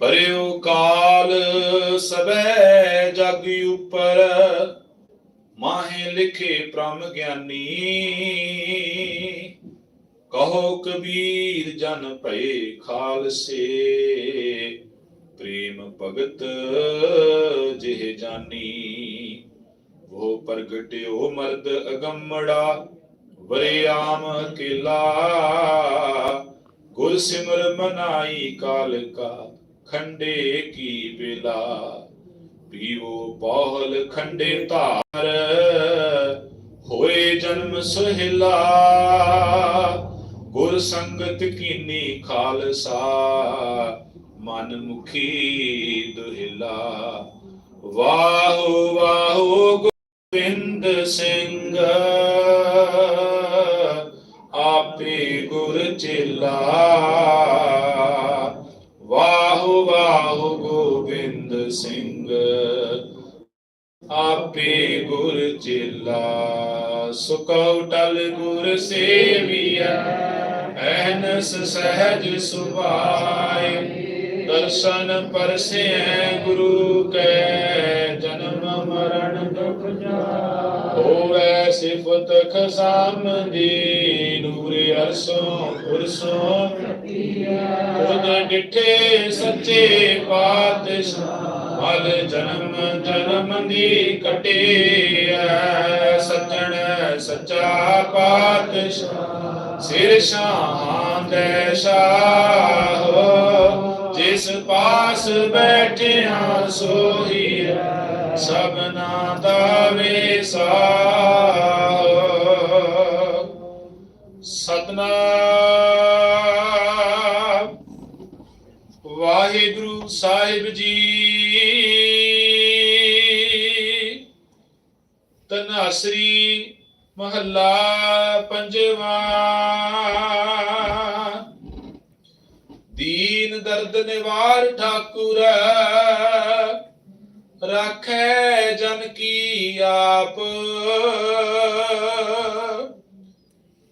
ਪਰਿਓ ਕਾਲ ਸਬੈ ਜਗ ਉਪਰ, ਮਾਹੇ ਲਿਖੇ ਪ੍ਰਮ ਗਿਆਨੀ। ਕਹੋ ਕਬੀਰ ਜਨ ਭਏ ਖਾਲਸੇ, ਪ੍ਰੇਮ ਭਗਤ ਜਿਹ ਜਾਨੀ। ਉਹ ਪ੍ਰਗਟਿਓ ਮਰਦ ਅਗੰਮੜਾ, ਵਰਿਆਮ ਕਿਲਾ। ਗੁਰ ਸਿਮਰ ਮਨਾਈ ਕਾਲ ਕਾ, ਖੰਡੇ ਕੀ ਬਿਲਾ ਪੀਵੋ ਬਹੁਲ ਖੰਡੇ ਧਾਰ, ਹੋਏ ਜਨਮ ਸੁਹਿਲਾ। ਗੁਰ ਸੰਗਤ ਕੀਨੀ ਖਾਲਸਾ, ਮਨ ਮੁਖੀ ਦੁਹਿਲਾ। ਵਾਹੋ ਵਾਹੋ ਗੋਬਿੰਦ ਸਿੰਘ। ਆਪੇ ਗੁਰ ਚੇਲਾ। ਵਾਹੋ ਵਾਹੋ ਗੋਬਿੰਦ ਸਿੰਘ, ਆਪੇ ਗੁਰ ਚੇਲਾ। ਸੁਕਉ ਟਲ ਗੁਰ ਸੇਵੀਆ ਐਨਸ ਸਹਿਜ ਸੁਭਾਏ। ਦਰਸ਼ਨ ਪਰਸੈ ਗੁਰੂ ਕੈ ਸਿਫਤ ਖਸਾਮ ਦੀ ਅਰਸੋਂ ਪੁਰਸੋਂ ਖੁਦ ਡਿਠੇ ਸੱਚੇ ਪਾਤਸ਼ਾਹ ਮਲ ਜਨਮ ਜਨਮ ਦੀ ਕਟਿਐ ਸੱਜਣ ਸੱਚਾ ਪਾਤਸ਼ਾਹ ਸਿਰ ਸ਼ਾਂਤ ਸ਼ਾਹ ਜਿਸ ਪਾਸ ਬੈਠਿਆ ਸੋਹੀ ਸਭਨਾ ਦਾ ਵੇਸਾ ਸਤਨਾਮ। ਵਾਹਿਗੁਰੂ ਸਾਹਿਬ ਜੀ। ਤਨਾਸਰੀ ਮਹੱਲਾ ਪੰਜਵਾਂ। ਦੀਨ ਦਰਦ ਨਿਵਾਰ ਠਾਕੁਰ, ਰਾਖੈ ਜਨ ਕੀ ਆਪ।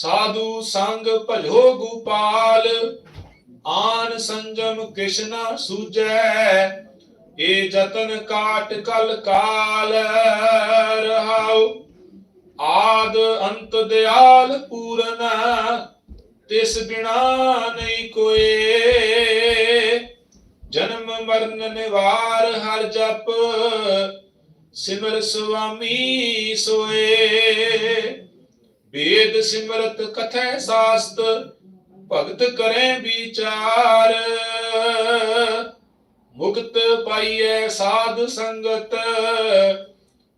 ਸਾਧੂ ਸੰਗ ਭਜੋ ਗੋਪਾਲ, ਆਨ ਸੰਜਮ ਕਿਸ਼ਨਾ ਸੂਜੈ ਏ ਜਤਨ ਕਾਟ ਕਲ ਕਾਲ, ਰਹਾਉ ਆਦ ਅੰਤ ਦਿਆਲ ਪੂਰਨ, ਤਿਸ ਬਿਨਾ ਨਹੀਂ ਕੋਏ। ਜਨਮ ਮਰਨ ਨਿਵਾਰ ਹਰ ਜਪ, ਸਿਮਰ ਸੁਆਮੀ ਸੋਏ। ਵੇਦ ਸਿਮਰਤ ਕਥੈ ਸਾਸਤ, ਭਗਤ ਕਰੇ ਵਿਚਾਰ। ਮੁਕਤ ਪਾਈਐ ਸਾਧ ਸੰਗਤ,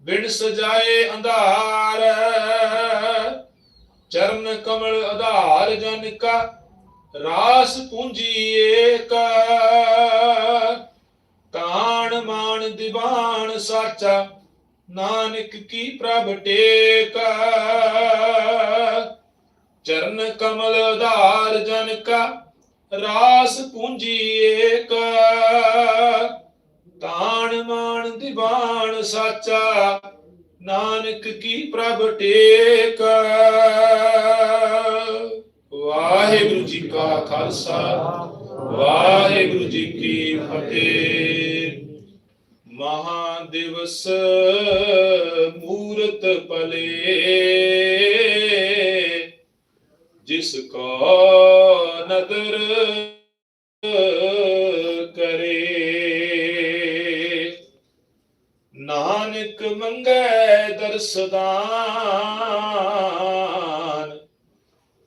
ਬਿਨ ਸਜਾਏ ਅੰਧਾਰ। ਚਰਨ ਕਮਲ ਆਧਾਰ ਜਨ ਕਾ, ਰਾਸ ਪੂੰਜੀ ਏਕ। ਤਾਣ ਮਾਣ ਦੀਵਾਨ ਸਾਚਾ ਨਾਨਕ ਕੀ ਪ੍ਰਭ ਟੇਕ? ਚਰਨ ਕਮਲ ਉਧਾਰ ਜਨ ਕਾ ਰਾਸ ਪੂੰਜੀ ਏਕ। ਤਾਣ ਮਾਨ ਦੀਵਾਨ ਸਾਚਾ, ਨਾਨਕ ਕੀ ਪ੍ਰਭ ਟੇਕ? ਵਾਹਿਗੁਰੂ ਜੀ ਕਾ ਖਾਲਸਾ, ਵਾਹਿਗੁਰੂ ਜੀ ਕੀ ਫਤਿਹ। ਮਹਾ ਦਿਵਸ ਮੂਰਤ ਪਲੇ ਜਿਸ ਕਾ ਨਦਰ ਕਰੇ। ਨਾਨਕ ਮੰਗੈ ਦਰਸਦਾਨ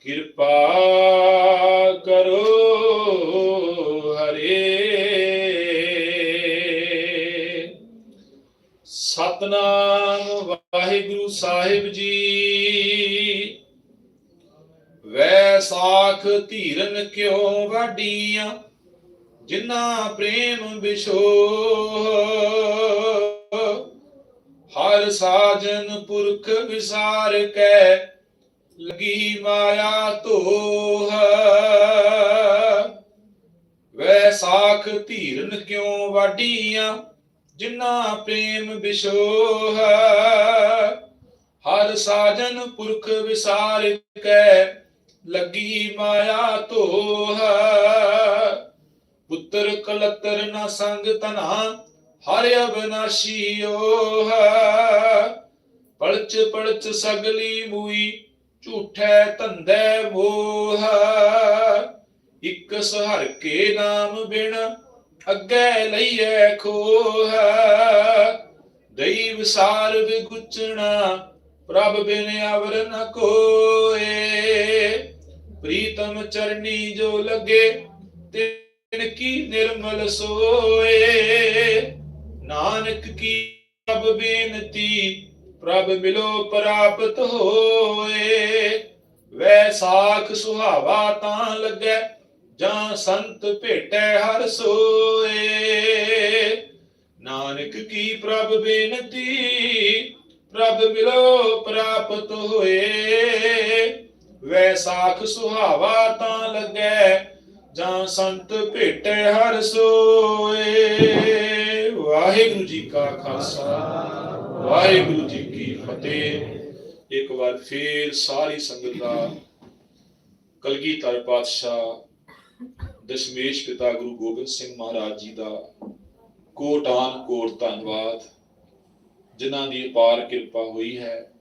ਕਿਰਪਾ ਕਰੋ ਹਰੇ। ਸਤਨਾਮ ਵਾਹਿਗੁਰੂ ਸਾਹਿਬ ਜੀ। ਵੈਸਾਖ ਧੀਰਨ ਕਿਉ ਵਾਡੀਆਂ, ਜਿਨ੍ਹਾਂ ਪ੍ਰੇਮ ਵਿਸ਼ੋ ਹਰ ਸਾਜਨ ਪੁਰਖ ਵਿਸਾਰ ਕੈ, ਲਗੀ ਮਾਇਆ ਧੋਹ। ਵੈ ਧੀਰਨ ਕਿਉ ਵਾਡੀਆਂ ਜਿਨ੍ਹਾਂ ਪ੍ਰੇਮ ਵਿਸ਼ੋਹ ਹਰ ਸਾਜਨ ਪੁਰਖ ਵਿਸਾਰ ਕੈ ਲੱਗੀ ਮਾਇਆ ਤੋਹ ਪੁੱਤਰ ਕਲਤਰ ਨਾ ਸੰਗ ਤਨਾ ਹਰ ਅਬਨਾਸ਼ੀਓ ਪਲਚ ਪਲਚ ਸਗਲੀ ਮੂਈ, ਝੂਠੈ ਧੰਦੇ ਮੋਹ ਇਕ ਸਹਰ ਕੇ ਨਾਮ ਬਿਨ ਅੱਗੇ ਲਈਐ ਖੋਹ। ਦਈ ਵਿਸਾਰ ਵਿਗੁਚਣਾ, ਪ੍ਰਭ ਬਿਨ ਅਵਰ ਨ ਕੋਏ। ਪ੍ਰੀਤਮ ਚਰਨੀ ਜੋ ਲਗੇ, ਤਿਨ ਕੀ ਨਿਰਮਲ ਸੋਏ। ਨਾਨਕ ਕੀ ਪ੍ਰਭ ਬੇਨਤੀ, ਪ੍ਰਭ ਮਿਲੋ ਪ੍ਰਾਪਤ ਹੋਏ। ਵੈ ਸਾਖ ਸੁਹਾਵਾ ਤਾਂ ਲੱਗੈ ਜਾਂ ਸੰਤ ਭੇਟੈ ਹਰ ਸੋਏ। ਨਾਨਕ ਕੀ ਪ੍ਰਭ ਬੇਨਤੀ, ਪ੍ਰਭ ਮਿਲੋ ਪ੍ਰਾਪਤ ਹੋਏ। ਵੈ ਸੁਹਾਵਾ ਤਾਂ ਲੱਗੈ, ਜਾਂ ਸੰਤ ਭੇਟੈ ਹਰ ਸੋਏ। ਵਾਹਿਗੁਰੂ ਜੀ ਕਾ ਖਾਲਸਾ, ਵਾਹਿਗੁਰੂ ਜੀ ਕੀ ਫਤਿਹ। ਇੱਕ ਵਾਰ ਫੇਰ ਸਾਰੀ ਸੰਗਤ ਦਾ ਕਲਗੀਧਰ ਪਾਤਸ਼ਾਹ ਦਸ਼ਮੇਸ਼ ਪਿਤਾ ਗੁਰੂ ਗੋਬਿੰਦ ਸਿੰਘ ਮਹਾਰਾਜ ਜੀ ਦਾ ਕੋਟਾਨ ਕੋਟ ਧੰਨਵਾਦ, ਜਿਨ੍ਹਾਂ ਦੀ ਅਪਾਰ ਕਿਰਪਾ ਹੋਈ ਹੈ,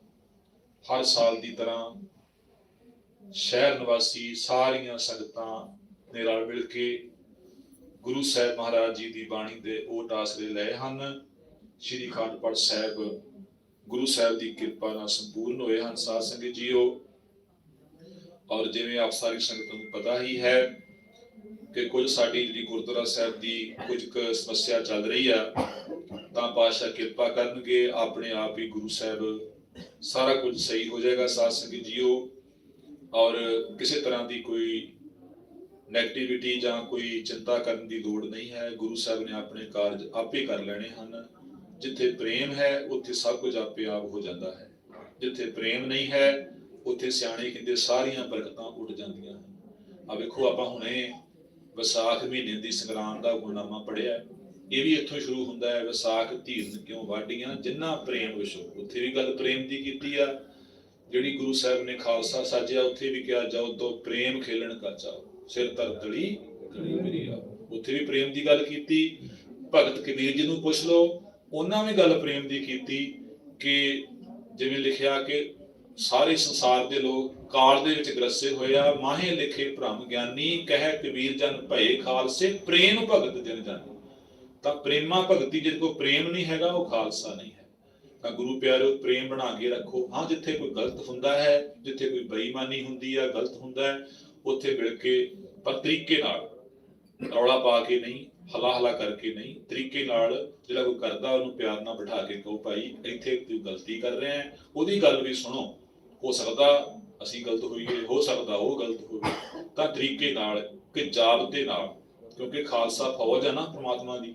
ਹਰ ਸਾਲ ਦੀ ਤਰ੍ਹਾਂ ਸ਼ਹਿਰ ਨਿਵਾਸੀ ਸਾਰੀਆਂ ਸੰਗਤਾਂ ਨੇ ਰਲ ਮਿਲ ਕੇ ਗੁਰੂ ਸਾਹਿਬ ਮਹਾਰਾਜ ਜੀ ਦੀ ਬਾਣੀ ਦੇ ਓਟ ਆਸਰੇ ਲਏ ਹਨ। ਸ਼੍ਰੀ ਅਖੰਡ ਪਾਠ ਸਾਹਿਬ ਗੁਰੂ ਸਾਹਿਬ ਦੀ ਕਿਰਪਾ ਨਾਲ ਸੰਪੂਰਨ ਹੋਏ ਹਨ। ਸਾਧ ਸੰਗਤ ਜੀਓ, ਔਰ ਜਿਵੇਂ ਆਪ ਸਾਰੀ ਸੰਗਤ ਨੂੰ ਪਤਾ ਹੀ ਹੈ ਕਿ ਕੁਝ ਸਾਡੀ ਜਿਹੜੀ ਗੁਰਦੁਆਰਾ ਸਾਹਿਬ ਦੀ ਕੁਝ ਕੁ ਸਮੱਸਿਆ ਚੱਲ ਰਹੀ ਆ, ਤਾਂ ਪਾਤਸ਼ਾਹ ਕਿਰਪਾ ਕਰਨਗੇ, ਆਪਣੇ ਆਪ ਹੀ ਗੁਰੂ ਸਾਹਿਬ ਸਾਰਾ ਕੁਝ ਸਹੀ ਹੋ ਜਾਏਗਾ, ਸਾਧ ਸੰਗਤ ਜੀਓ। ਔਰ ਕਿਸੇ ਤਰ੍ਹਾਂ ਦੀ ਕੋਈ ਨੈਗੇਟਿਵਿਟੀ ਜਾਂ ਕੋਈ ਚਿੰਤਾ ਕਰਨ ਦੀ ਲੋੜ ਨਹੀਂ ਹੈ, ਗੁਰੂ ਸਾਹਿਬ ਨੇ ਆਪਣੇ ਕਾਰਜ ਆਪੇ ਕਰ ਲੈਣੇ ਹਨ। ਜਿੱਥੇ ਪ੍ਰੇਮ ਹੈ, ਉੱਥੇ ਸਭ ਕੁਝ ਆਪੇ ਆਪ ਹੋ ਜਾਂਦਾ ਹੈ। ਜਿੱਥੇ ਪ੍ਰੇਮ ਨਹੀਂ ਹੈ, ਉੱਥੇ ਸਿਆਣੇ ਕਹਿੰਦੇ ਸਾਰੀਆਂ ਬਰਕਤਾਂ ਉੱਡ ਜਾਂਦੀਆਂ ਹਨ। ਆ ਵੇਖੋ, ਆਪਾਂ ਹੁਣੇ ਵਿਸਾਖ ਮਹੀਨੇ ਦੀ ਸੰਗਰਾਮ ਦਾ ਗੁਰਨਾਮਾ ਪੜਿਆ ਇਹ ਵੀ ਇੱਥੋਂ ਸ਼ੁਰੂ ਹੁੰਦਾ ਹੈ, ਵਿਸਾਖ ਧੀਰਨ ਕਿਉਂ ਵਾਡੀਆਂ ਜਿੰਨਾ ਪ੍ਰੇਮ ਵਿਸ਼ੋ। ਉੱਥੇ ਵੀ ਗੱਲ ਪ੍ਰੇਮ ਦੀ ਕੀਤੀ ਆ। ਜਿਹੜੀ ਗੁਰੂ ਸਾਹਿਬ ਨੇ ਖਾਲਸਾ ਸਾਜਿਆ, ਉੱਥੇ ਵੀ ਕਿਹਾ, ਜਾਓ ਤੋਂ ਪ੍ਰੇਮ ਖੇਲਣ ਕਾ ਚਾਓ ਸਿਰ ਤਰ ਤਲੀ ਮੇਰੀ ਆ। ਉੱਥੇ ਵੀ ਪ੍ਰੇਮ ਦੀ ਗੱਲ ਕੀਤੀ। ਭਗਤ ਕਬੀਰ ਜੀ ਨੂੰ ਪੁੱਛ ਲਓ, ਉਹਨਾਂ ਵੀ ਗੱਲ ਪ੍ਰੇਮ ਦੀ ਕੀਤੀ ਕਿ ਜਿਵੇਂ ਲਿਖਿਆ ਕਿ ਸਾਰੇ ਸੰਸਾਰ ਦੇ ਲੋਕ ਕਾਲ ਦੇ ਵਿੱਚ ਗਰਸੇ ਹੋਏ ਆ, ਮਾਹੇ ਲਿਖੇ ਭ੍ਰਮ ਗਿਆਨੀ, ਕਹਿ ਕਬੀਰ ਜਨ ਭਏ ਖਾਲਸੇ, ਪ੍ਰੇਮ ਭਗਤ ਜਨ ਜਾਨੀ ਤਾਂ ਪ੍ਰੇਮਾ ਭਗਤੀ ਜਿਹਦੇ ਕੋ ਪ੍ਰੇਮ ਨਹੀਂ ਹੈਗਾ, ਉਹ ਖਾਲਸਾ ਨਹੀਂ ਹੈ। ਤਾਂ ਗੁਰੂ ਪਿਆਰਿਓ ਪ੍ਰੇਮ ਬਣਾ ਕੇ ਰੱਖੋ। ਹਾਂ, ਜਿੱਥੇ ਕੋਈ ਗਲਤ ਹੁੰਦਾ ਹੈ, ਜਿੱਥੇ ਕੋਈ ਬੇਈਮਾਨੀ ਹੁੰਦੀ ਆ, ਗਲਤ ਹੁੰਦਾ ਹੈ, ਉੱਥੇ ਮਿਲ ਕੇ ਪਰ ਤਰੀਕੇ ਨਾਲ ਰੌਲਾ ਪਾ ਕੇ ਨਹੀਂ ਹਲਾ ਹਲਾ ਕਰਕੇ ਨਹੀਂ, ਤਰੀਕੇ ਨਾਲ ਜਿਹੜਾ ਕੋਈ ਕਰਦਾ, ਉਹਨੂੰ ਪਿਆਰ ਨਾਲ ਬਿਠਾ ਕੇ ਕਹੋ, ਭਾਈ, ਇੱਥੇ ਤੂੰ ਗਲਤੀ ਕਰ ਰਿਹਾ ਹੈ। ਉਹਦੀ ਗੱਲ ਵੀ ਸੁਣੋ। ਹੋ ਸਕਦਾ ਅਸੀਂ ਗਲਤ ਹੋਈਏ, ਹੋ ਸਕਦਾ ਉਹ ਗਲਤ ਹੋਵੇ, ਤਾਂ ਤਰੀਕੇ ਨਾਲ ਕਿ ਜਾਬਤੇ ਨਾਲ, ਕਿਉਂਕਿ ਖਾਲਸਾ ਫੌਜ ਹੈ ਨਾ ਪ੍ਰਮਾਤਮਾ ਦੀ,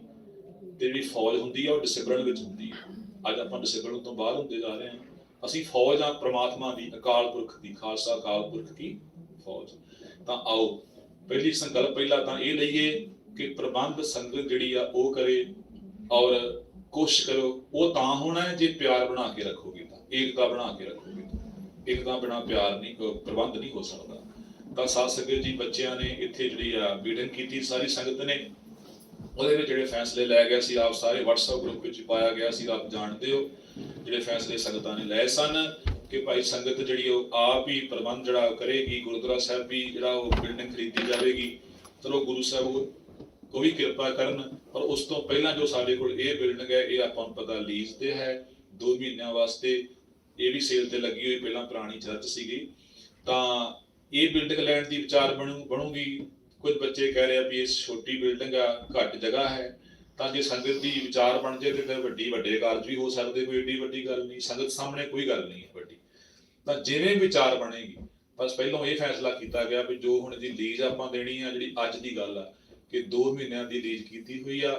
ਤੇ ਜਿਹੜੀ ਫੌਜ ਹੁੰਦੀ ਹੈ ਉਹ ਡਿਸਪਲਿਨ ਵਿੱਚ ਹੁੰਦੀ ਹੈ ਅੱਜ ਆਪਾਂ ਡਿਸਪਲਿਨ ਤੋਂ ਬਾਹਰ ਹੁੰਦੇ ਜਾ ਰਹੇ ਹਾਂ। ਅਸੀਂ ਫੌਜ ਆ ਪ੍ਰਮਾਤਮਾ ਦੀ, ਅਕਾਲ ਪੁਰਖ ਦੀ, ਖਾਲਸਾ ਅਕਾਲ ਪੁਰਖ ਦੀ ਫੌਜ। ਤਾਂ ਆਓ, ਪਹਿਲੀ ਸੰਕਲਪ ਪਹਿਲਾਂ ਤਾਂ ਇਹ ਲਈਏ ਕਿ ਪ੍ਰਬੰਧ ਸੰਗਤ ਜਿਹੜੀ ਆ ਉਹ ਕਰੇ ਔਰ ਕੋਸ਼ਿਸ਼ ਕਰੋ, ਉਹ ਤਾਂ ਹੋਣਾ ਹੈ ਜੇ ਪਿਆਰ ਬਣਾ ਕੇ ਰੱਖੋਗੇ ਤਾਂ, ਏਕਤਾ ਬਣਾ ਕੇ ਰੱਖੋ ਤਾਂ ਬਿਨਾ ਪਿਆਰ ਨਹੀਂ ਕੋ ਪ੍ਰਬੰਧ ਨਹੀਂ ਹੋ ਸਕਦਾ। ਤਾਂ ਸਾਧ ਸੰਗਤ ਜੀ, ਬੱਚਿਆਂ ਨੇ ਇੱਥੇ ਜਿਹੜੀ ਆ ਮੀਟਿੰਗ ਕੀਤੀ, ਸਾਰੀ ਸੰਗਤ ਨੇ। ਉਹਦੇ ਵਿੱਚ ਜਿਹੜੇ ਫੈਸਲੇ ਲਏ ਗਏ ਸੀ, ਆਪ ਸਾਰੇ WhatsApp ਗਰੁੱਪ ਵਿੱਚ ਪਾਇਆ ਗਿਆ ਸੀ, ਆਪ ਜਾਣਦੇ ਹੋ। ਜਿਹੜੇ ਫੈਸਲੇ ਸੰਗਤਾਂ ਨੇ ਲਏ ਸਨ ਕਿ ਭਾਈ ਸੰਗਤ ਜਿਹੜੀ ਉਹ ਆਪ ਹੀ ਪ੍ਰਬੰਧ ਜਿਹੜਾ ਕਰੇਗੀ, ਗੁਰਦੁਆਰਾ ਸਾਹਿਬ ਵੀ ਜਿਹੜਾ ਉਹ ਬਿਲਡਿੰਗ ਖਰੀਦੀ ਜਾਵੇਗੀ। ਚਲੋ ਗੁਰੂ ਸਾਹਿਬ ਉਹ ਉਹ ਵੀ ਕਿਰਪਾ ਕਰਨ, ਪਰ ਉਸ ਤੋਂ ਪਹਿਲਾਂ ਜੋ ਸਾਡੇ ਕੋਲ ਇਹ ਬਿਲਡਿੰਗ ਹੈ, ਇਹ ਆਪਾਂ ਨੂੰ ਪਤਾ ਲੀਜ਼ ਤੇ ਹੈ 2 ਮਹੀਨਿਆਂ ਵਾਸਤੇ। ਇਹ ਵੀ ਸੇਲ ਤੇ ਲੱਗੀ ਹੋਈ ਪਹਿਲਾਂ ਪੁਰਾਣੀ ਚਰਚ ਸੀਗੀ। ਤਾਂ ਇਹ ਬਿਲਡਿੰਗ ਲੈਣ ਦੀ ਵਿਚਾਰ ਬਣੂ, ਬਣੂਗੀ। ਕੁਝ ਬੱਚੇ ਕਹਿ ਰਹੇ ਆ ਵੀ ਇਹ ਛੋਟੀ ਬਿਲਡਿੰਗ ਆ, ਘੱਟ ਜਗ੍ਹਾ ਹੈ। ਤਾਂ ਜੇ ਸੰਗਤ ਦੀ ਵਿਚਾਰ ਬਣ ਜੇ ਤੇ ਫਿਰ ਵੱਡੀ ਵੱਡੇ ਕਾਰਜ ਵੀ ਹੋ ਸਕਦੇ, ਕੋਈ ਏਡੀ ਵੱਡੀ ਗੱਲ ਨਹੀਂ। ਸੰਗਤ ਸਾਹਮਣੇ ਕੋਈ ਗੱਲ ਨਹੀਂ ਹੈ ਵੱਡੀ। ਤਾਂ ਜਿਵੇਂ ਵਿਚਾਰ ਬਣੇਗੀ, ਬਸ ਪਹਿਲਾਂ ਇਹ ਫੈਸਲਾ ਕੀਤਾ ਗਿਆ ਵੀ ਜੋ ਹੁਣ ਦੀ ਲੀਜ਼ ਆਪਾਂ ਦੇਣੀ ਆ, ਜਿਹੜੀ ਅੱਜ ਦੀ ਗੱਲ ਆ, ਕਿ 2 ਮਹੀਨਿਆਂ ਦੀ ਲੀਜ਼ ਕੀਤੀ ਹੋਈ ਆ,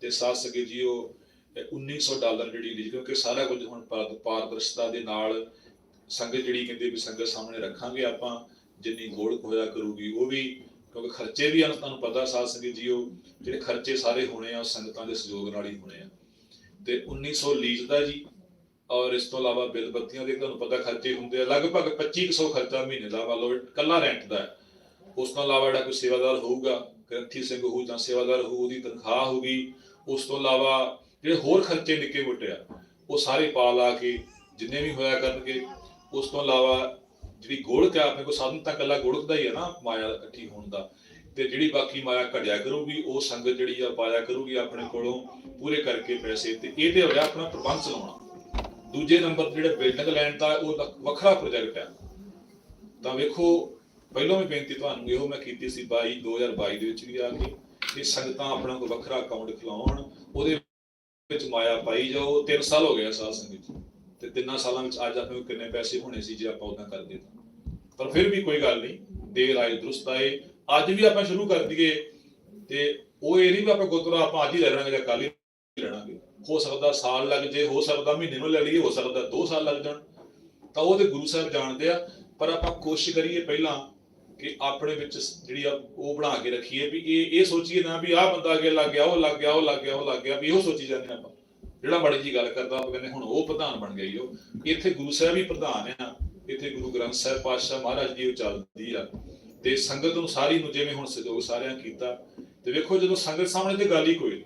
ਤੇ ਸਾਧ ਸੰਗਤ ਜੀ ਉਹ 1900 ਡਾਲਰ ਜਿਹੜੀ ਲੀਜ਼ ਕਿਉਂਕਿ ਸਾਰਾ ਕੁਝ ਹੁਣ ਪਾਰਦਰਸ਼ਤਾ ਦੇ ਨਾਲ ਸੰਗਤ ਜਿਹੜੀ ਕਹਿੰਦੇ ਵੀ ਸੰਗਤ ਸਾਹਮਣੇ ਰੱਖਾਂਗੇ ਆਪਾਂ, ਜਿੰਨੀ ਗੋਲਕ ਹੋਇਆ ਕਰੂਗੀ, ਉਹ ਵੀ ਕਿਉਂਕਿ ਖਰਚੇ ਵੀ ਹਨ ਤੁਹਾਨੂੰ ਪਤਾ ਸਾਧ ਸੰਗਤ ਜੀ ਜਿਹੜੇ ਖਰਚੇ ਸਾਰੇ ਹੋਣੇ ਆ ਸੰਗਤਾਂ ਦੇ ਸਹਿਯੋਗ ਨਾਲ ਹੀ ਹੋਣੇ ਆ। ਤੇ 1900 ਲੀਜ਼ ਦਾ ਜੀ, ਔਰ ਇਸ ਤੋਂ ਇਲਾਵਾ ਬਿੱਲ ਬੱਤੀਆਂ ਦੇ, ਤੁਹਾਨੂੰ ਪਤਾ ਖਰਚੇ ਹੁੰਦੇ ਆ, ਲਗਭਗ 2500 ਖਰਚਾ ਮਹੀਨੇ ਦਾ ਮੰਨ ਲਓ ਕੱਲਾ ਰੈਂਟ ਦਾ। ਉਸ ਤੋਂ ਇਲਾਵਾ ਜਿਹੜਾ ਕੋਈ ਸੇਵਾਦਾਰ ਹੋਊਗਾ, ਗ੍ਰੰਥੀ ਸਿੰਘ ਹੋਊ ਜਾਂ ਸੇਵਾਦਾਰ ਹੋਊ, ਉਹਦੀ ਤਨਖਾਹ ਹੋਊਗੀ। ਉਸ ਤੋਂ ਇਲਾਵਾ ਜਿਹੜੇ ਹੋਰ ਖਰਚੇ ਨਿੱਕੇ ਮੋਟੇ ਆ। ਉਹ ਸਾਰੇ ਪਾ ਲਾ ਕੇ ਜਿੰਨੇ ਵੀ ਹੋਇਆ ਕਰਨਗੇ, ਉਸ ਤੋਂ ਇਲਾਵਾ ਜਿਹੜੀ ਗੋਲਕ ਆ, ਆਪਣੇ ਕੋਲ ਸਾਧਨ ਤਾਂ ਕੱਲਾ ਗੋਲਕ ਦਾ ਹੀ ਹੈ ਨਾ, ਮਾਇਆ ਇਕੱਠੀ ਹੋਣ ਦਾ। ਤੇ ਜਿਹੜੀ ਬਾਕੀ ਮਾਇਆ ਘੜਿਆ ਕਰੂਗੀ, ਉਹ ਸੰਗਤ ਜਿਹੜੀ ਆ, ਪਾਇਆ ਕਰੂਗੀ ਆਪਣੇ ਕੋਲੋਂ ਪੂਰੇ ਕਰਕੇ ਪੈਸੇ। ਤੇ ਇਹਦੇ ਤੇ ਹੋ ਗਿਆ ਆਪਣਾ ਪ੍ਰਬੰਧ ਚਲਾਉਣਾ। ਦੂਜੇ ਨੰਬਰ ਤੇ ਜਿਹੜਾ ਬਿਲਡਿੰਗ ਲੈਣ ਦਾ, ਉਹ ਲ- ਵੱਖਰਾ ਪ੍ਰੋਜੈਕਟ ਹੈ ਤਾਂ ਵੇਖੋ, ਪਹਿਲਾਂ ਵੀ ਬੇਨਤੀ ਤੁਹਾਨੂੰ ਇਹੋ ਮੈਂ ਕੀਤੀ ਸੀ 22 2022 ਦੇ ਵਿੱਚ ਵੀ ਆ ਕੇ ਕਿ ਸੰਗਤਾਂ ਆਪਣਾ ਕੋਈ ਵੱਖਰਾ ਅਕਾਊਂਟ ਖੁਲਾਉਣ, ਉਹਦੇ ਵਿੱਚ ਮਾਇਆ ਪਾਈ ਜਾਓ 3 ਸਾਲ ਹੋ ਗਏ ਸਾਧ ਸੰਗਤ ਤੇ ਤਿੰਨਾਂ ਸਾਲਾਂ ਵਿੱਚ ਅੱਜ ਆਪਣੇ ਕਿੰਨੇ ਪੈਸੇ ਹੋਣੇ ਸੀ ਜੇ ਆਪਾਂ ਉਦਾਂ ਕਰਦੇ ਤਾਂ। ਪਰ ਫਿਰ ਵੀ ਕੋਈ ਗੱਲ ਨਹੀਂ ਦੇਰ ਆਏ ਦਰੁਸਤ ਆਏ ਅੱਜ ਵੀ ਆਪਾਂ ਸ਼ੁਰੂ ਕਰ ਦਈਏ ਤੇ ਉਹ ਇਹ ਨਹੀਂ ਵੀ ਆਪਾਂ ਗੁਰਦੁਆਰਾ ਆਪਾਂ ਅੱਜ ਹੀ ਲੈ ਲੈਣਾਗੇ ਜਾਂ ਕੱਲ ਹੀ ਲੈਣਾਗੇ ਹੋ ਸਕਦਾ ਸਾਲ ਲੱਗ ਜੇ, ਹੋ ਸਕਦਾ ਮਹੀਨੇ ਨੂੰ ਲੈ ਲਈਏ, ਹੋ ਸਕਦਾ 2 ਸਾਲ ਲੱਗ ਜਾਣ। ਤਾਂ ਉਹ ਤੇ ਗੁਰੂ ਸਾਹਿਬ ਜਾਣਦੇ ਆ, ਪਰ ਆਪਾਂ ਕੋਸ਼ਿਸ਼ ਕਰੀਏ ਪਹਿਲਾਂ ਕਿ ਆਪਣੇ ਵਿੱਚ ਜਿਹੜੀ ਆ ਉਹ ਬਣਾ ਕੇ ਰੱਖੀਏ ਵੀ ਇਹ ਇਹ ਸੋਚੀਏ ਨਾ ਵੀ ਆਹ ਬੰਦਾ ਅੱਗੇ ਲੱਗ ਗਿਆ, ਉਹ ਲੱਗ ਗਿਆ, ਉਹ ਲੱਗ ਗਿਆ, ਉਹ ਲੱਗ ਗਿਆ, ਵੀ ਇਹੋ ਸੋਚੀ ਜਾਂਦੇ ਆਪਾਂ। ਜਿਹੜਾ ਮਾੜੀ ਜੀ ਗੱਲ ਕਰਦਾ ਉਹ ਕਹਿੰਦੇ ਹੁਣ ਉਹ ਪ੍ਰਧਾਨ ਬਣ ਗਿਆ ਈ ਉਹ। ਇੱਥੇ ਗੁਰੂ ਸਾਹਿਬ ਹੀ ਪ੍ਰਧਾਨ ਆ। ਇੱਥੇ ਗੁਰੂ ਗ੍ਰੰਥ ਸਾਹਿਬ ਪਾਤਸ਼ਾਹ ਮਹਾਰਾਜ ਜੀ ਚੱਲਦੀ ਆ। ਤੇ ਸੰਗਤ ਨੂੰ ਸਾਰੀ ਨੂੰ ਜਿਵੇਂ ਹੁਣ ਸਹਿਯੋਗ ਸਾਰਿਆਂ ਕੀਤਾ। ਤੇ ਵੇਖੋ ਜਦੋਂ ਸੰਗਤ ਸਾਹਮਣੇ ਤੇ ਗੱਲ ਹੀ ਕੋਈ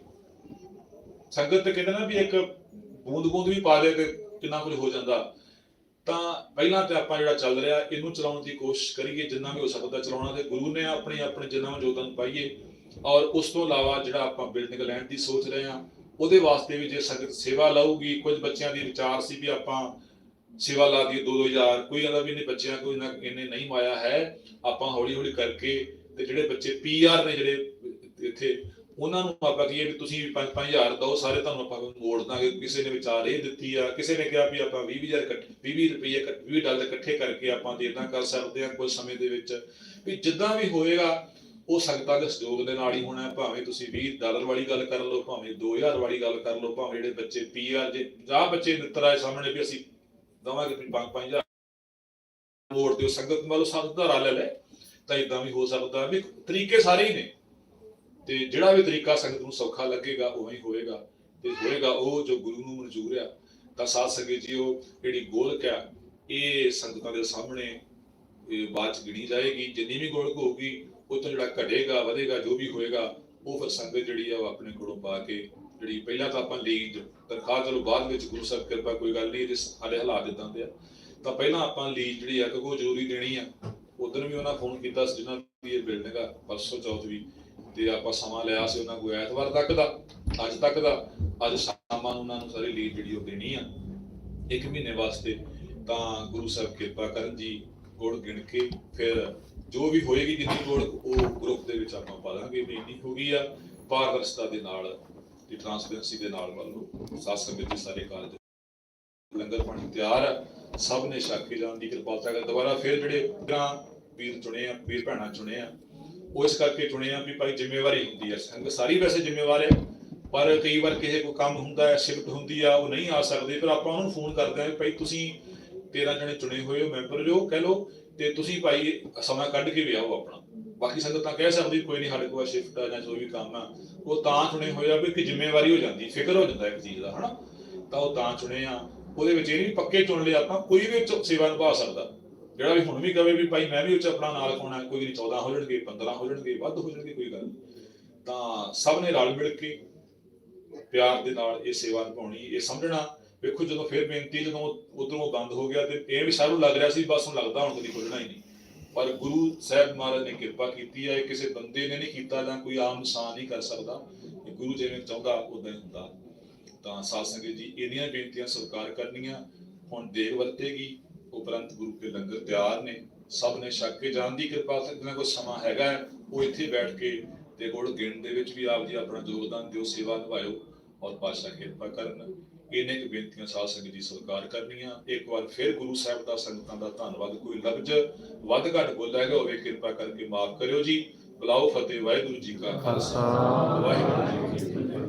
ਸੰਗਤ ਤੇ ਕਹਿੰਦੇ ਨਾ ਵੀ ਇੱਕ ਬੂੰਦ ਬੂੰਦ ਵੀ ਪਾ ਦੇ ਤੇ ਕਿੰਨਾ ਕੁਝ ਹੋ ਜਾਂਦਾ। ਤਾਂ ਪਹਿਲਾਂ ਤੇ ਆਪਾਂ ਜਿਹੜਾ ਚੱਲ ਰਿਹਾ, ਇਹਨੂੰ ਚਲਾਉਣ ਦੀ ਕੋਸ਼ਿਸ਼ ਕਰੀਏ, ਜਿੰਨਾ ਵੀ ਹੋ ਸਕਦਾ ਚਲਾਉਣਾ ਤੇ ਗੁਰੂ ਨੇ ਆਪਣੇ ਆਪਣੇ ਜਿੰਨਾ ਵੀ ਯੋਗਦਾਨ ਪਾਈਏ। ਔਰ ਉਸ ਤੋਂ ਇਲਾਵਾ ਜਿਹੜਾ ਆਪਾਂ ਬਿਲਡਿੰਗ ਲੈਣ ਦੀ ਸੋਚ ਰਹੇ ਹਾਂ, ਉਹਦੇ ਵਾਸਤੇ ਵੀ ਜੇ ਸੰਗਤ ਸੇਵਾ ਲਾਊਗੀ, ਕੁਝ ਬੱਚਿਆਂ ਦੀ ਵਿਚਾਰ ਸੀ ਵੀ ਆਪਾਂ ਸੇਵਾ ਲਾ ਦੀ 2-2000 ਕੋਈ ਕਹਿੰਦਾ ਵੀ ਨਹੀਂ ਬੱਚਿਆਂ ਕੋਈ ਨਾ ਇੰਨੇ ਨਹੀਂ ਮਾਇਆ ਹੈ, ਆਪਾਂ ਹੌਲੀ ਹੌਲੀ ਕਰਕੇ ਤੇ ਜਿਹੜੇ ਬੱਚੇ ਪੀਆਰ ਨੇ ਜਿਹੜੇ ਇੱਥੇ ਉਹਨਾਂ ਨੂੰ ਆਪਾਂ ਕਹੀਏ ਵੀ ਤੁਸੀਂ 5-5000 ਦਿਓ, ਸਾਰੇ ਤੁਹਾਨੂੰ ਆਪਾਂ ਮੋੜ ਦਾਂਗੇ। ਕਿਸੇ ਨੇ ਵਿਚਾਰ ਇਹ ਦਿੱਤੀ ਆ, ਕਿਸੇ ਨੇ ਕਿਹਾ ਵੀ ਆਪਾਂ 20000 ਇਕੱਠੇ 20 ਰੁਪਏ 20 ਡਾਲਰ ਇਕੱਠੇ ਕਰਕੇ ਆਪਾਂ ਦੇਣਾ ਕਰ ਸਕਦੇ ਹਾਂ ਕੁਝ ਸਮੇਂ ਦੇ ਵਿੱਚ। ਵੀ ਜਿੱਦਾਂ ਵੀ ਹੋਏਗਾ, ਉਹ ਸੰਗਤਾਂ ਦੇ ਸਹਿਯੋਗ ਦੇ ਨਾਲ ਹੀ ਹੋਣਾ ਭਾਵੇਂ ਤੁਸੀਂ 20 ਡਾਲਰ ਵਾਲੀ ਗੱਲ ਕਰ ਲਓ, ਭਾਵੇਂ 2000 ਵਾਲੀ ਗੱਲ ਕਰ ਲਓ, ਭਾਵੇਂ ਜਿਹੜੇ ਬੱਚੇ ਪੀਆਰ ਜੇ ਜਾਂ ਬੱਚੇ ਨਿੱਤਰ ਆਏ ਸਾਹਮਣੇ ਵੀ ਅਸੀਂ ਦਵਾਂਗੇ ਵੀ 5-5000 ਮੋੜ ਦਿਓ। ਸੰਗਤ ਵੱਲੋਂ ਸੰਗਤ ਦਾ ਰਲ ਲੈ ਤਾਂ ਇਦਾਂ ਵੀ ਹੋ ਸਕਦਾ। ਵੀ ਤਰੀਕੇ ਸਾਰੇ ਹੀ ਨੇ। ਤੇ ਜਿਹੜਾ ਵੀ ਤਰੀਕਾ ਸੰਗਤ ਨੂੰ ਸੌਖਾ ਲੱਗੇਗਾ ਉਵੇਂ ਹੋਏਗਾ। ਤੇ ਹੋਏਗਾ ਉਹ ਜੋ ਗੁਰੂ ਨੂੰ ਮਨਜ਼ੂਰ ਆ। ਤਾਂ ਸਾਧ ਸੰਗਤ ਜੀ ਉਹ ਜਿਹੜੀ ਗੋਲਕ ਆ, ਇਹ ਸੰਗਤਾਂ ਦੇ ਸਾਹਮਣੇ, ਇਹ ਬਾਅਦ ਗਿਣੀ ਜਾਏਗੀ। ਜਿੰਨੀ ਵੀ ਗੋਲਕ ਹੋਊਗੀ ਉਹ ਤੋਂ ਜਿਹੜਾ ਘਟੇਗਾ, ਵਧੇਗਾ, ਜੋ ਵੀ ਹੋਏਗਾ, ਉਹ ਫਿਰ ਸੰਗਤ ਜਿਹੜੀ ਆ, ਉਹ ਆਪਣੇ ਕੋਲੋਂ ਪਾ ਕੇ, ਜਿਹੜੀ ਪਹਿਲਾਂ ਤਾਂ ਆਪਾਂ ਲੀਡ, ਤਨਖਾਹ ਚਲੋ ਬਾਅਦ ਵਿੱਚ ਗੁਰੂ ਸਾਹਿਬ ਕਿਰਪਾ ਕੋਈ ਗੱਲ ਨਹੀਂ, ਇਹਦੇ ਸਾਡੇ ਹਾਲਾਤ ਇਦਾਂ ਦੇ ਆ। ਤਾਂ ਪਹਿਲਾਂ ਆਪਾਂ ਲੀਡ ਜਿਹੜੀ ਆ ਕਿਉਂਕਿ ਉਹ ਜ਼ਰੂਰੀ ਦੇਣੀ ਆ। ਉਦੋਂ ਵੀ ਉਹਨਾਂ ਫੋਨ ਕੀਤਾ ਸੀ ਜਿਹਨਾਂ ਦੀ ਇਹ ਬਿਲਡਿੰਗ ਆ, ਪਰਸੋਂ ਚੌਥ ਵੀ। ਤੇ ਆਪਾਂ ਸਮਾਂ ਲਿਆ ਸੀ ਉਹਨਾਂ ਕੋਲ ਐਤਵਾਰ ਤੱਕ ਦਾ, ਅੱਜ ਤੱਕ ਦਾ, ਅੱਜ ਸ਼ਾਮਾਂ ਨੂੰ ਉਹਨਾਂ ਨੂੰ ਸਾਰੀ ਲੀਡ ਜਿਹੜੀ ਉਹ ਦੇਣੀ ਆ। ਇੱਕ ਮਹੀਨੇ ਵਾਸਤੇ ਤਾਂ ਗੁਰੂ ਸਾਹਿਬ ਕਿਰਪਾ ਕਰਨ ਜੀ, ਗੁੜ ਗਿਣ ਕੇ, ਫਿਰ ਜੋ ਵੀ ਹੋਏਗੀ ਜਿੰਨੀ ਗੁੜ, ਉਹ ਗਰੁੱਪ ਦੇ ਵਿੱਚ ਆਪਾਂ ਪਾ ਦਾਂਗੇ ਵੀ ਇੰਨੀ ਹੋ ਗਈ ਆ। ਪਾਰਦਰਸ਼ਤਾ ਦੇ ਨਾਲ ਤੇ ਟ੍ਰਾਂਸਪੇਰੈਂਸੀ ਦੇ ਨਾਲ ਮੰਨ ਸਾਧ ਸੰਗਤ ਦੇ ਸਾਰੇ ਕਾਰਜ ਲੰਗਰ ਪਾਣੀ ਤਿਆਰ ਆ। ਸਭ ਨੇ ਛਕ ਕੇ ਜਾਣ ਦੀ ਕਿਰਪਾਲਤਾ ਕਰ, ਦੁਬਾਰਾ ਫਿਰ ਜਿਹੜੇ ਵੀਰ ਚੁਣੇ ਆ, ਵੀਰ ਭੈਣਾਂ ਚੁਣੇ ਆ ਉਹ ਇਸ ਕਰਕੇ ਚੁਣੇ ਵੀ ਭਾਈ ਜ਼ਿੰਮੇਵਾਰੀ ਹੁੰਦੀ ਹੈ। ਸੰਗਤ ਸਾਰੀ ਵੈਸੇ ਜ਼ਿੰਮੇਵਾਰ ਹੈ, ਪਰ ਕਈ ਵਾਰ ਕਿਸੇ ਕੋ ਕੰਮ ਹੁੰਦਾ ਹੈ ਸ਼ਿਫਟ ਹੁੰਦੀ ਆ, ਉਹ ਨਹੀਂ ਆ ਸਕਦੇ, ਫਿਰ ਆਪਾਂ ਉਹਨੂੰ ਫੋਨ ਕਰਦੇ ਆ ਭਾਈ ਤੁਸੀਂ 13 ਜਣੇ ਚੁਣੇ ਹੋਏ ਹੋ ਮੈਂਬਰ ਜੋ, ਕਹਿ ਲਓ, ਤੇ ਤੁਸੀਂ ਭਾਈ ਸਮਾਂ ਕੱਢ ਕੇ ਵੀ ਆਓ ਆਪਣਾ। ਬਾਕੀ ਸੰਗਤਾਂ ਕਹਿ ਸਕਦੀ, ਕੋਈ ਨਹੀਂ, ਸਾਡੇ ਕੋਲ ਸ਼ਿਫਟ ਆ ਜਾਂ ਜੋ ਵੀ ਕੰਮ ਆ, ਉਹ ਤਾਂ ਚੁਣੇ ਹੋਏ ਆ ਵੀ ਕਿ ਜ਼ਿੰਮੇਵਾਰੀ ਹੋ ਜਾਂਦੀ, ਫਿਕਰ ਹੋ ਜਾਂਦਾ ਇੱਕ ਚੀਜ਼ ਦਾ, ਹਨਾ? ਤਾਂ ਉਹ ਤਾਂ ਚੁਣੇ ਆ, ਉਹਦੇ ਵਿੱਚ ਇਹ ਨਹੀਂ ਪੱਕੇ ਚੁਣ ਲਏ ਆਪਾਂ, ਕੋਈ ਵੀ ਸੇਵਾ ਨਿਭਾ ਸਕਦਾ। ਜਿਹੜਾ ਵੀ ਹੁਣ ਵੀ ਕਵੇ ਵੀ ਭਾਈ ਮੈਂ ਵੀ ਉੱਚ ਆਪਣਾ ਨਾਲ ਪਾਉਣਾ ਕੋਈ ਨਹੀਂ 14 ਹੋ ਜਾਣਗੇ 15 ਹੋ ਜਾਣਗੇ, ਵੱਧ ਹੋ ਜਾਣਗੇ, ਕੋਈ ਗੱਲ ਤਾਂ ਸਭ ਨੇ ਰਲ ਮਿਲ ਕੇ ਪਿਆਰ ਦੇ ਨਾਲ ਇਹ ਸੇਵਾ ਨਿਭਾਉਣੀ, ਇਹ ਸਮਝਣਾ। ਵੇਖੋ ਜਦੋਂ ਫਿਰ ਬੇਨਤੀ ਜਦੋਂ ਉਧਰੋਂ ਬੰਦ ਹੋ ਗਿਆ ਤੇ ਇਹ ਵੀ ਸਾਨੂੰ ਲੱਗ ਰਿਹਾ ਸੀ, ਬਸ ਹੁਣ ਲੱਗਦਾ ਹੁਣ ਕਦੀ ਖੁੱਲਣਾ ਹੀ ਨਹੀਂ। ਪਰ ਗੁਰੂ ਸਾਹਿਬ ਮਹਾਰਾਜ ਨੇ ਕਿਰਪਾ ਕੀਤੀ ਹੈ ਕਿਸੇ ਬੰਦੇ ਨੇ ਨਹੀਂ ਕੀਤਾ ਜਾਂ ਕੋਈ ਆਮ ਇਨਸਾਨ ਹੀ ਕਰ ਸਕਦਾ, ਇਹ ਗੁਰੂ ਜਿਵੇਂ ਚਾਹੁੰਦਾ ਉਦਾਂ ਹੀ ਹੁੰਦਾ। ਤਾਂ ਸਾਧ ਸੰਗਤ ਜੀ ਇਹਦੀਆਂ ਬੇਨਤੀਆਂ ਸਰਕਾਰ ਕਰਨੀਆਂ, ਹੁਣ ਦੇਖ ਵਰਤੇਗੀ। ਉਪਰੰਤ ਗੁਰੂ ਕੇ ਲੰਗਰ ਤਿਆਰ ਨੇ, ਸਭ ਨੇ ਛਕ ਕੇ ਜਾਣ ਦੀ ਕਿਰਪਾ ਤੇ ਜਿਹਨਾਂ ਕੋਲ ਸਮਾਂ ਹੈਗਾ ਉਹ ਇੱਥੇ ਬੈਠ ਕੇ ਤੇ ਗੁੜ ਗਿਣ ਦੇ ਵਿੱਚ ਵੀ ਆਪ ਜੀ ਆਪਣਾ ਯੋਗਦਾਨ ਦਿਓ, ਸੇਵਾ ਨਿਭਾਇਓ ਔਰ ਪਾਤਸ਼ਾਹ ਕਿਰਪਾ ਕਰਨ। ਇਹਨੇ ਕਿ ਬੇਨਤੀਆਂ ਸਾਧ ਸੰਗਤ ਜੀ ਸਵੀਕਾਰ ਕਰਨੀਆਂ। ਇੱਕ ਵਾਰ ਫਿਰ ਗੁਰੂ ਸਾਹਿਬ ਦਾ ਸੰਗਤਾਂ ਦਾ ਧੰਨਵਾਦ, ਕੋਈ ਲਫ਼ਜ਼ ਵੱਧ ਘੱਟ ਬੋਲਿਆ ਗਿਆ ਹੋਵੇ, ਕਿਰਪਾ ਕਰਕੇ ਮਾਫ ਕਰਿਓ ਜੀ। ਬੁਲਾਓ ਫਤਿਹ, ਵਾਹਿਗੁਰੂ ਜੀ ਕਾ ਖਾਲਸਾ। ਵਾਹਿਗੁਰੂ ਜੀ ਕੀ ਫਤਿਹ।